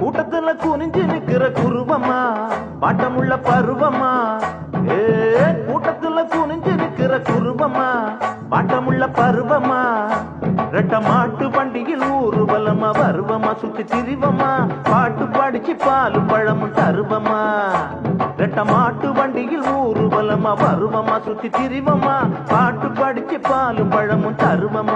கூட்டத்துல குனிஞ்சு நிக்கிற குருவமா பாட்டமுள்ள பருவமா ஏ கூட்டத்துல குனிஞ்சு நிக்கிற குருவமா பாட்டமுள்ள பருவமா ரெட்ட மாட்டு வண்டியில் ஊர்வலமா வருவமா சுத்தி திரிவமா பாட்டு படிச்சு பாலு பழமும் தருவமா ரெட்ட மாட்டு வண்டியில் ஊர்வலமா வருவமா சுத்தி திரிவமா பாட்டு படிச்சு பாலு பழமும் தருவமா